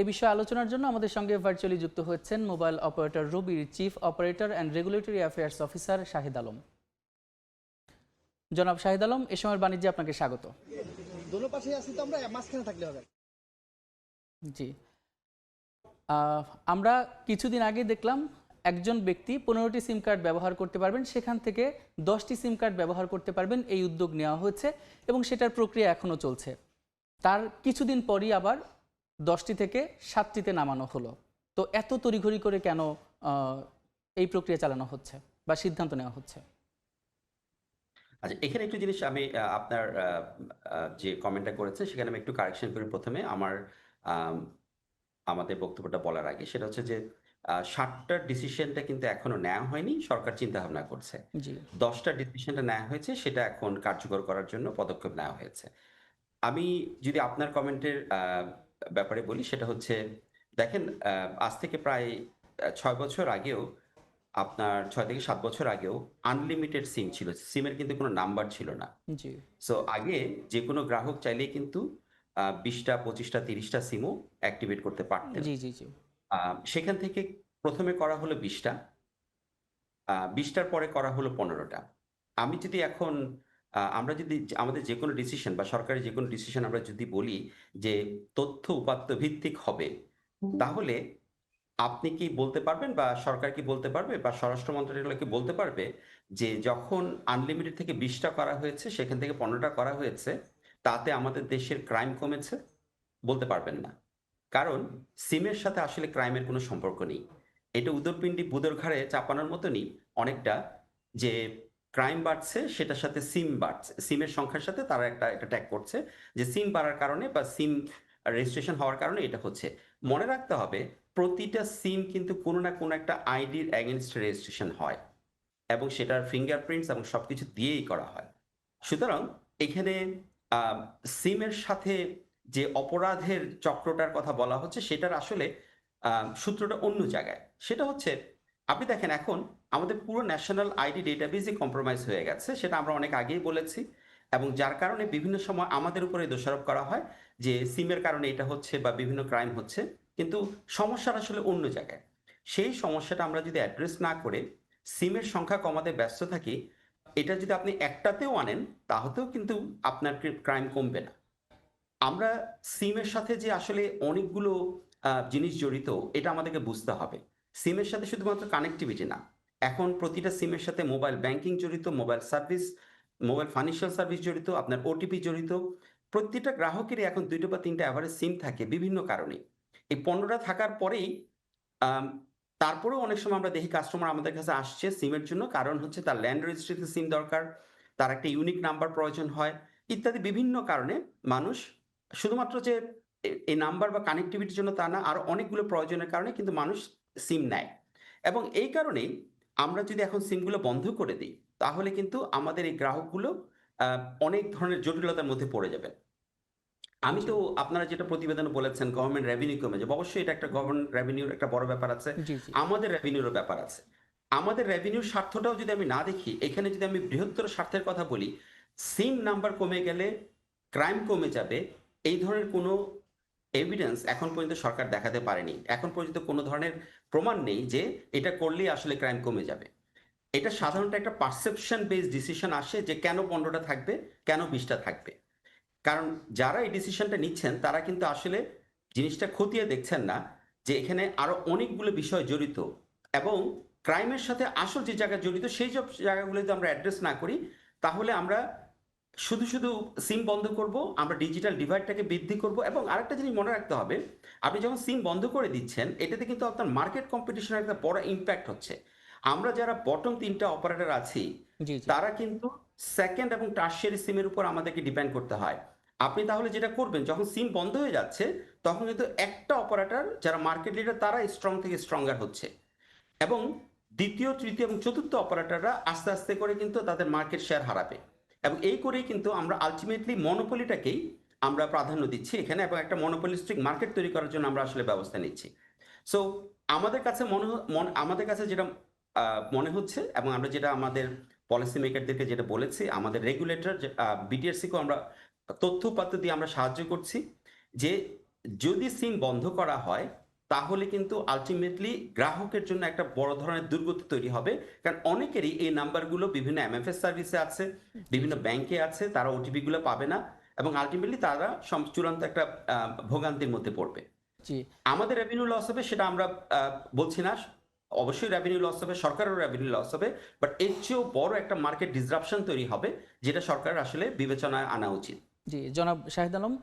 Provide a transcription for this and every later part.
এ বিষয়ে আলোচনার জন্য আমাদের সঙ্গে ভার্চুয়ালি যুক্ত হচ্ছেন মোবাইল অপারেটর রবির chief operator and regulatory affairs officer Shahid Alam. জনাব শাহিদ আলম এ সময়ের বাণিজ্যে আপনাকে স্বাগত। দোনো পাশে আছি তো আমরা মাঝখানে থাকলে হবে। জি। আহ, আমরা কিছুদিন আগে দেখলাম একজন ব্যক্তি পনেরোটি সিম কার্ড ব্যবহার করতে পারবেন সেখান থেকে দশটি সিম কার্ড ব্যবহার করতে পারবেন এই উদ্যোগ নেওয়া হয়েছে এবং সেটার প্রক্রিয়া এখনও চলছে। তার কিছুদিন পরই আবার দশটি থেকে সাতটিতে নামানো হলো। তো এত তড়িঘড়ি করে কেন এই প্রক্রিয়া চালানো হচ্ছে বা সিদ্ধান্ত নেওয়া হচ্ছে? আচ্ছা এখানে একটু জিনিস আমি আপনার যে কমেন্টটা করেছে সেখানে আমি একটু কারেকশন করি প্রথমে। আমার আমাদের বক্তব্যটা বলার আগে। সেটা হচ্ছে যে ষাটটার ডিসিশনটা কিন্তু এখনও নেওয়া হয়নি সরকার চিন্তা ভাবনা করছে। জি। দশটার ডিসিশনটা নেওয়া হয়েছে সেটা এখন কার্যকর করার জন্য পদক্ষেপ নেওয়া হয়েছে। আমি যদি আপনার কমেন্টের ব্যাপারে বলি সেটা হচ্ছে দেখেন আজ থেকে প্রায় ছয় বছর আগেও আপনার ছয় থেকে সাত বছর আগেও আনলিমিটেড সিম ছিল। সিমের কিন্তু কোনো নাম্বার ছিল না। সো আগে যে কোনো গ্রাহক চাইলে কিন্তু বিশটা পঁচিশটা তিরিশটা সিমও অ্যাক্টিভেট করতে পারতেন। জি জি জি। আহ, সেখান থেকে প্রথমে করা হলো বিশটা। বিশটার পরে করা হলো পনেরোটা। আমি যদি এখন আমরা যদি আমাদের যে কোনো ডিসিশন বা সরকারি যে কোনো ডিসিশন আমরা যদি বলি যে তথ্য উপাত্ত ভিত্তিক হবে তাহলে আপনি কি বলতে পারবেন বা সরকার কি বলতে পারবে বা স্বরাষ্ট্র মন্ত্রণালয় কি বলতে পারবে যে যখন আনলিমিটেড থেকে বিশটা করা হয়েছে সেখান থেকে পনেরোটা করা হয়েছে তাতে আমাদের দেশের ক্রাইম কমেছে? বলতে পারবেন না। কারণ সিমের সাথে আসলে ক্রাইমের কোনো সম্পর্ক নেই। এটা উদরপিণ্ডি বুদর ঘাড়ে চাপানোর মতনই অনেকটা যে ক্রাইম বাড়ছে, সেটার সাথে সিম বাড়ছে। সিমের সংখ্যার সাথে তারা একটা একটা ট্যাগ করছে যে সিম বাড়ার কারণে বা সিম রেজিস্ট্রেশন হওয়ার কারণে এটা হচ্ছে। মনে রাখতে হবে, প্রতিটা সিম কিন্তু কোনো না কোনো একটা আইডির অ্যাগেনস্ট রেজিস্ট্রেশন হয় এবং সেটার ফিঙ্গারপ্রিন্টস এবং সব কিছু দিয়েই করা হয়। সুতরাং এখানে সিমের সাথে যে অপরাধের চক্রটার কথা বলা হচ্ছে, সেটার আসলে সূত্রটা অন্য জায়গায়। সেটা হচ্ছে, আপনি দেখেন এখন আমাদের পুরো ন্যাশনাল আইডি ডেটাবেজই কম্প্রোমাইজ হয়ে গেছে, সেটা আমরা অনেক আগেই বলেছি। এবং যার কারণে বিভিন্ন সময় আমাদের উপরে দোষারোপ করা হয় যে সিমের কারণে এটা হচ্ছে বা বিভিন্ন ক্রাইম হচ্ছে। কিন্তু সমস্যাটা আসলে অন্য জায়গায়। সেই সমস্যাটা আমরা যদি অ্যাড্রেস না করে সিমের সংখ্যা কমাতে ব্যস্ত থাকি, এটা যদি আপনি একটাতেও আনেন, তাহলেও কিন্তু আপনার ক্রাইম কমবে না। আমরা সিমের সাথে যে আসলে অনেকগুলো জিনিস জড়িত, এটা আমাদেরকে বুঝতে হবে। সিমের সাথে শুধুমাত্র কানেক্টিভিটি না। এখন প্রতিটা সিমের সাথে মোবাইল ব্যাংকিং জড়িত mobile service mobile financial service জড়িত, আপনার ওটিপি জড়িত, প্রত্যেকটা গ্রাহকেরই এখন দুটো বা তিনটা অ্যাভারেজ সিম থাকে বিভিন্ন কারণে। এই পণ্যটা থাকার পরেই তারপরেও অনেক সময় আমরা দেখি কাস্টমার আমাদের কাছে আসছে সিমের জন্য, কারণ হচ্ছে তার ল্যান্ড রেজিস্ট্রিতে সিম দরকার, তার একটা ইউনিক নাম্বার প্রয়োজন হয়, ইত্যাদি বিভিন্ন কারণে মানুষ শুধুমাত্র যে এই নাম্বার বা কানেক্টিভিটির জন্য তা না, আরও অনেকগুলো প্রয়োজনের কারণে কিন্তু মানুষ সিম নেয়। এবং এই কারণেই আমরা যদি এখন সিমগুলো বন্ধ করে দিই তাহলে কিন্তু আমাদের এই গ্রাহকগুলো অনেক ধরনের জটিলতার মধ্যে পড়ে যাবে আমি তো আপনারা যেটা প্রতিবেদনে বলেছেন গভর্নমেন্ট রেভিনিউ কমে যাবে অবশ্যই এটা একটা গভর্নমেন্ট রেভিনিউর একটা বড় ব্যাপার আছে। আমাদের রেভিনিউর ব্যাপার আছে। আমাদের রেভিনিউর স্বার্থটাও যদি আমি না দেখি এখানে যদি আমি বৃহত্তর স্বার্থের কথা বলি সিম নাম্বার কমে গেলে ক্রাইম কমে যাবে এই ধরনের কোনো এভিডেন্স এখন পর্যন্ত সরকার দেখাতে পারেনি। এখন পর্যন্ত কোনো ধরনের প্রমাণ নেই যে এটা করলেই আসলে ক্রাইম কমে যাবে। এটা সাধারণত একটা পারসেপশন বেস ডিসিশন আসে যে কেন পনেরোটা থাকবে, কেন বিশটা থাকবে। কারণ যারা এই ডিসিশনটা নিচ্ছেন, তারা কিন্তু আসলে জিনিসটা খতিয়ে দেখছেন না যে এখানে আরও অনেকগুলো বিষয় জড়িত এবং ক্রাইমের সাথে আসল যে জায়গা জড়িত, সেই সব জায়গাগুলো যদি আমরা অ্যাড্রেস না করি, তাহলে আমরা শুধু শুধু সিম বন্ধ করব আমরা ডিজিটাল ডিভাইডটাকে বৃদ্ধি করব এবং আরেকটা জিনিস মনে রাখতে হবে আপনি যখন সিম বন্ধ করে দিচ্ছেন এটাতে কিন্তু আপনার মার্কেট কম্পিটিশনের একটা বড় ইম্প্যাক্ট হচ্ছে। আমরা যারা বটম তিনটা অপারেটর আছি তারা কিন্তু সেকেন্ড এবং টার্সিয়ারি সিমের উপর আমাদেরকে ডিপেন্ড করতে হয়। আপনি তাহলে যেটা করবেন যখন সিম বন্ধ হয়ে যাচ্ছে তখন কিন্তু একটা অপারেটর যারা মার্কেট লিডার তারা স্ট্রং থেকে স্ট্রঙ্গার হচ্ছে। এবং দ্বিতীয় তৃতীয় এবং চতুর্থ অপারেটররা আস্তে আস্তে করে কিন্তু তাদের মার্কেট শেয়ার হারাবে। এবং এই করেই কিন্তু আমরা আলটিমেটলি মনোপলিটাকেই আমরা প্রাধান্য দিচ্ছি এখানে এবং একটা মনোপলিস্টিক মার্কেট তৈরি করার জন্য আমরা আসলে ব্যবস্থা নিচ্ছি। সো আমাদের কাছে মনে আমাদের কাছে যেটা মনে হচ্ছে এবং আমরা যেটা আমাদের পলিসি মেকারদেরকে যেটা বলেছি, আমাদের রেগুলেটর বিটিআরসিকেও আমরা তথ্য উপাত্ত দিয়ে আমরা সাহায্য করছি যে, যদি সিম বন্ধ করা হয় তাহলে কিন্তু আলটিমেটলি গ্রাহকের জন্য একটা বড় ধরনের দুর্গতি তৈরি হবে। কারণ অনেকেরই এই নাম্বারগুলো বিভিন্ন এমএফএস সার্ভিসে আছে বিভিন্ন ব্যাংকে আছে তারা ওটিপি গুলো পাবে না এবং আলটিমেটলি তারা চূড়ান্ত একটা ভোগান্তির মধ্যে পড়বে। আমাদের রেভিনিউ লস হবে সেটা আমরা বলছি না অবশ্যই রেভিনিউ লস হবে সরকারেরও রেভিনিউ লস হবে বাট এর চেয়েও বড় একটা মার্কেট ডিসরাপশন তৈরি হবে যেটা সরকার আসলে বিবেচনায় আনা উচিত। জি জনাব শাহিদ আলম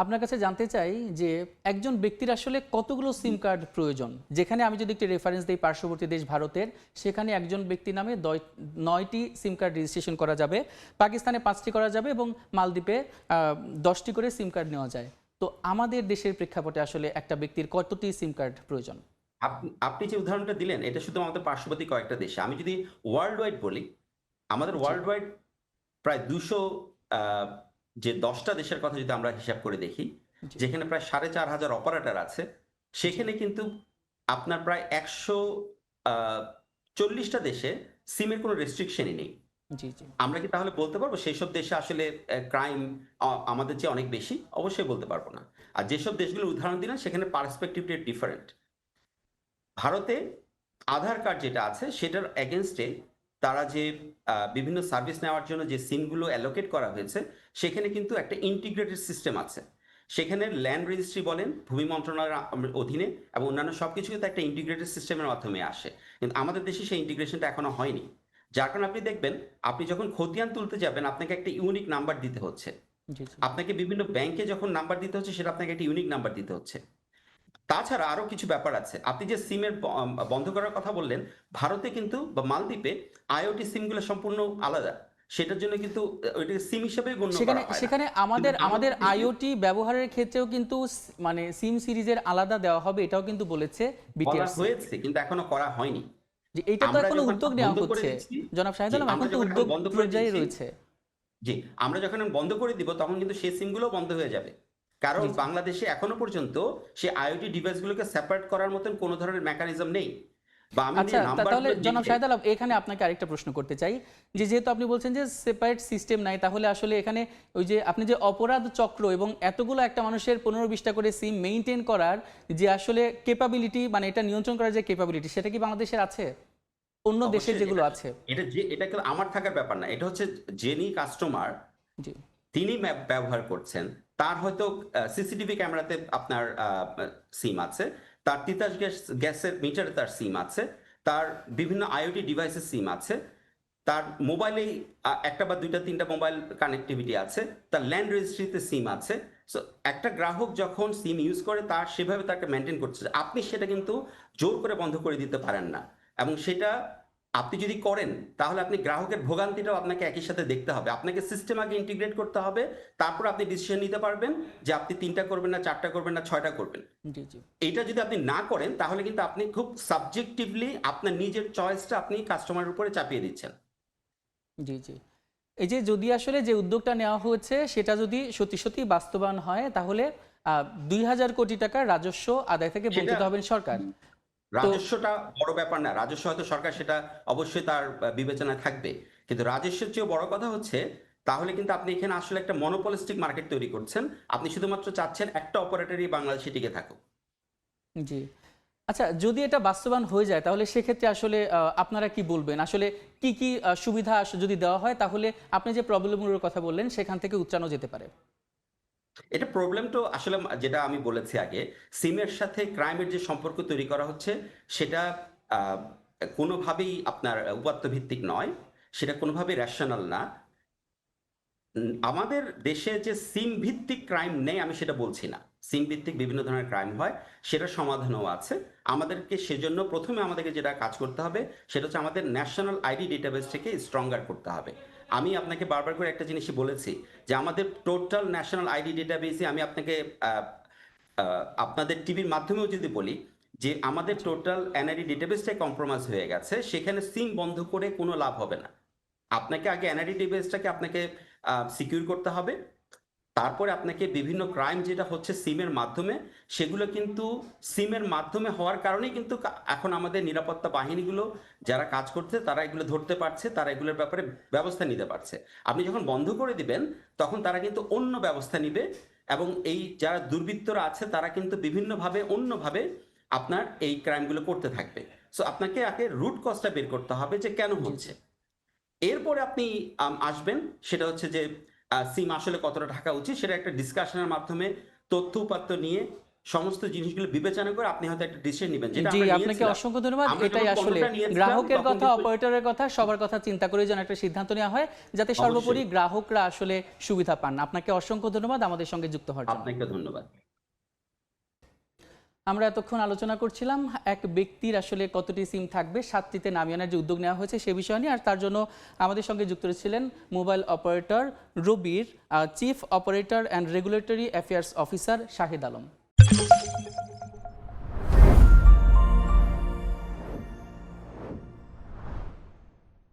আপনার কাছে জানতে চাই যে একজন ব্যক্তির আসলে কতগুলো সিম কার্ড প্রয়োজন? যেখানে আমি যদি একটি রেফারেন্স দিই পার্শ্ববর্তী দেশ ভারতের সেখানে একজন ব্যক্তি নামে নয়টি সিম কার্ড রেজিস্ট্রেশন করা যাবে পাকিস্তানে পাঁচটি করা যাবে এবং মালদ্বীপে দশটি করে সিম কার্ড নেওয়া যায়। তো আমাদের দেশের প্রেক্ষাপটে আসলে একটা ব্যক্তির কতটি সিম কার্ড প্রয়োজন? আপনি যে উদাহরণটা দিলেন এটা শুধু আমাদের পার্শ্ববর্তী কয়েকটা দেশে। আমি যদি ওয়ার্ল্ড ওয়াইড বলি আমাদের ওয়ার্ল্ড ওয়াইড প্রায় দুশো যে দশটা দেশের কথা যদি আমরা হিসাব করে দেখি যেখানে প্রায় সাড়ে চার হাজার অপারেটর আছে সেখানে কিন্তু আপনার প্রায় একশো চল্লিশটা দেশে সিমের কোনো রেস্ট্রিকশনই নেই। জি জি। আমরা কি তাহলে বলতে পারব সেই সব দেশে আসলে ক্রাইম আমাদের চেয়ে অনেক বেশি? অবশ্যই বলতে পারব না। আর যেসব দেশগুলোর উদাহরণ দিলেন সেখানে পার্সপেক্টিভটা ডিফারেন্ট ভারতে আধার কার্ড যেটা আছে সেটার এগেনস্টে তারা যে বিভিন্ন সার্ভিস নেওয়ার জন্য যে সিমগুলো অ্যালোকেট করা হয়েছে সেখানে কিন্তু একটা ইন্টিগ্রেটেড সিস্টেম আছে। সেখানে ল্যান্ড রেজিস্ট্রি বলেন ভূমি মন্ত্রণালয়ের অধীনে এবং অন্যান্য সব কিছু কিন্তু একটা ইন্টিগ্রেটেড সিস্টেমের মাধ্যমে আসে। কিন্তু আমাদের দেশে সেই ইন্টিগ্রেশনটা এখনও হয়নি। যার কারণে আপনি দেখবেন আপনি যখন খতিয়ান তুলতে যাবেন আপনাকে একটা ইউনিক নাম্বার দিতে হচ্ছে। আপনাকে বিভিন্ন ব্যাংকে যখন নাম্বার দিতে হচ্ছে সেটা আপনাকে একটা ইউনিক নাম্বার দিতে হচ্ছে। তাছাড়া আরও কিছু ব্যাপার আছে। আপনি যে সিমের বন্ধ করার কথা বললেন ভারতে কিন্তু বা মালদ্বীপে আইওটি সিমগুলো সম্পূর্ণ আলাদা। সেটার জন্য কিন্তু ওইটাকে সিম হিসেবে গণ্য করা হয় সেখানে আমাদের আমাদের আইওটি ব্যবহারের ক্ষেত্রেও কিন্তু মানে সিম সিরিজের আলাদা দেওয়া হবে এটাও কিন্তু বলেছে বলা বিটিআরসি হয়েছে কিন্তু এখনও করা হয়নি। যে এইটা তো এখনও উদ্যোগ নেওয়া হচ্ছে। জনাব শাহিদ আলম এখন তো উদ্যোগ পর্যায়ে রয়েছে। জি আমরা যখন বন্ধ করে দিব তখন কিন্তু সেই সিমগুলো বন্ধ হয়ে যাবে। কারণ। বাংলাদেশে এখনও পর্যন্ত সে আইওটি ডিভাইসগুলোকে সেপারেট করার মতন কোনো ধরনের মেকানিজম নেই। আচ্ছা তাহলে জনাব শাহিদ আলম এখানে আপনাকে আরেকটা প্রশ্ন করতে চাই। যে যেহেতু আপনি বলছেন যে সেপারেট সিস্টেম নাই তাহলে আসলে এখানে ওই যে আপনি যে অপরাধ চক্র এবং এতগুলো একটা মানুষের পনেরো বিশটা করে সিম মেইনটেইন করার যে আসলে কেপাবিলিটি মানে এটা নিয়ন্ত্রণ করার যে কেপাবিলিটি সেটা কি বাংলাদেশের আছে? অন্য দেশের যেগুলো আছে? এটা যে এটা আমার থাকার ব্যাপার না এটা হচ্ছে যিনি কাস্টমার তিনি ব্যবহার করছেন। তার হয়তো সিসিটিভি ক্যামেরাতে আপনার সিম আছে, তার তিতাস গ্যাস, গ্যাসের মিটারে তার সিম আছে, তার বিভিন্ন আইওটি ডিভাইসের সিম আছে, তার মোবাইলেই একটা বা দুইটা, তিনটা মোবাইল কানেক্টিভিটি আছে, তার ল্যান্ড রেজিস্ট্রিতে সিম আছে। সো একটা গ্রাহক যখন সিম ইউজ করে, তার সেভাবে তাকে মেনটেন করছে। আপনি সেটা কিন্তু জোর করে বন্ধ করে দিতে পারেন না। এবং সেটা আপনি যদি করেন তাহলে আপনি গ্রাহকের ভোগান্তিটাও আপনাকে একই সাথে দেখতে হবে। আপনাকে সিস্টেম আগে ইন্টিগ্রেট করতে হবে তারপর আপনি ডিসিশন নিতে পারবেন যে আপনি তিনটা করবেন না চারটা করবেন না ছয়টা করবেন। এইটা যদি আপনি না করেন তাহলে কিন্তু আপনি খুব সাবজেক্টিভলি আপনার নিজের চয়েসটা আপনি কাস্টমারের উপরে চাপিয়ে দিচ্ছেন। জি জি। এই যে যদি আসলে যে উদ্যোগটা নেওয়া হয়েছে সেটা যদি সত্যি সত্যি বাস্তবায়ন হয় তাহলে দুই হাজার কোটি টাকার রাজস্ব আদায় থেকে বঞ্চিত হবেন সরকার। রাজস্বটা বড় ব্যাপার না রাজস্ব হয়তো সরকার সেটা অবশ্যই তার বিবেচনায় থাকবে। কিন্তু রাজস্বের চেয়েও বড় কথা হচ্ছে তাহলে কিন্তু আপনি এখানে আসলে একটা মনোপলিস্টিক মার্কেট তৈরি করছেন। আপনি শুধুমাত্র চাচ্ছেন একটা অপারেটরই বাংলাদেশে টিকে থাকুক। জি। আচ্ছা যদি এটা বাস্তবায়ন হয়ে যায় তাহলে সেক্ষেত্রে আসলে আপনারা কি বলবেন? আসলে কি কি সুবিধা যদি দেওয়া হয় তাহলে আপনি যে প্রবলেমগুলোর কথা বললেন সেখান থেকে উচ্চানো যেতে পারে। এটা প্রবলেম তো আসলে যেটা আমি বলেছি আগে সিমের সাথে ক্রাইমের যে সম্পর্ক তৈরি করা হচ্ছে, সেটা কোনোভাবেই আপনার উপাত্ত ভিত্তিক নয়, সেটা কোনোভাবেই রেশনাল না। আমাদের দেশে যে সিম ভিত্তিক ক্রাইম নেই, আমি সেটা বলছি না। সিম ভিত্তিক বিভিন্ন ধরনের ক্রাইম হয় সেটার সমাধানও আছে। আমাদেরকে সেজন্য প্রথমে আমাদেরকে যেটা কাজ করতে হবে, সেটা হচ্ছে আমাদের ন্যাশনাল আইডি ডেটাবেস থেকে স্ট্রঙ্গার করতে হবে। আমি আপনাকে বারবার করে একটা জিনিসই বলেছি যে আমাদের টোটাল ন্যাশনাল আইডি ডেটাবেসে আমি আপনাকে আপনাদের টিভির মাধ্যমেও যদি বলি যে আমাদের টোটাল এনআইডি ডেটাবেসটাই কম্প্রোমাইজ হয়ে গেছে, সেখানে সিম বন্ধ করে কোনো লাভ হবে না। আপনাকে আগে এনআইডি ডেটাবেসটাকে আপনাকে সিকিউর করতে হবে। তারপরে আপনাকে বিভিন্ন ক্রাইম যেটা হচ্ছে সিমের মাধ্যমে সেগুলো কিন্তু সিমের মাধ্যমে হওয়ার কারণেই কিন্তু এখন আমাদের নিরাপত্তা বাহিনীগুলো যারা কাজ করছে তারা এগুলো ধরতে পারছে তারা এগুলোর ব্যাপারে ব্যবস্থা নিতে পারছে। আপনি যখন বন্ধ করে দিবেন তখন তারা কিন্তু অন্য ব্যবস্থা নিবে এবং এই যারা দুর্বৃত্তরা আছে তারা কিন্তু বিভিন্নভাবে অন্যভাবে আপনার এই ক্রাইমগুলো করতে থাকবে। সো আপনাকে আগে রুট কজটা বের করতে হবে যে কেন হচ্ছে। এরপরে আপনি আসবেন সেটা হচ্ছে যে সিম আসলে কতটা থাকা উচিত সেটা একটা ডিসকাশনের মাধ্যমে তথ্য উপাত্ত নিয়ে সমস্ত জিনিসগুলো বিবেচনা করে আপনি হয়তো একটা ডিসিশন নেবেন যেটা জি আপনাকে অসংখ্য ধন্যবাদ। এটাই আসলে গ্রাহকের কথা অপারেটরের কথা সবার কথা চিন্তা করে যেন একটা সিদ্ধান্ত নেওয়া হয় যাতে সর্বোপরি গ্রাহকরা আসলে সুবিধা পান। আপনাকে অসংখ্য ধন্যবাদ আমাদের সঙ্গে যুক্ত হওয়ার জন্য। আপনাকে ধন্যবাদ। আমরা এতক্ষণ আলোচনা করছিলাম এক ব্যক্তির আসলে কতটি সিম থাকবে, সাতটিতে নামিয়ে আনার যে উদ্যোগ নেওয়া হয়েছে সে বিষয় নিয়ে, আর তার জন্য আমাদের সঙ্গে যুক্ত ছিলেন মোবাইল অপারেটর রবির chief operator and regulatory affairs officer Shahid Alam.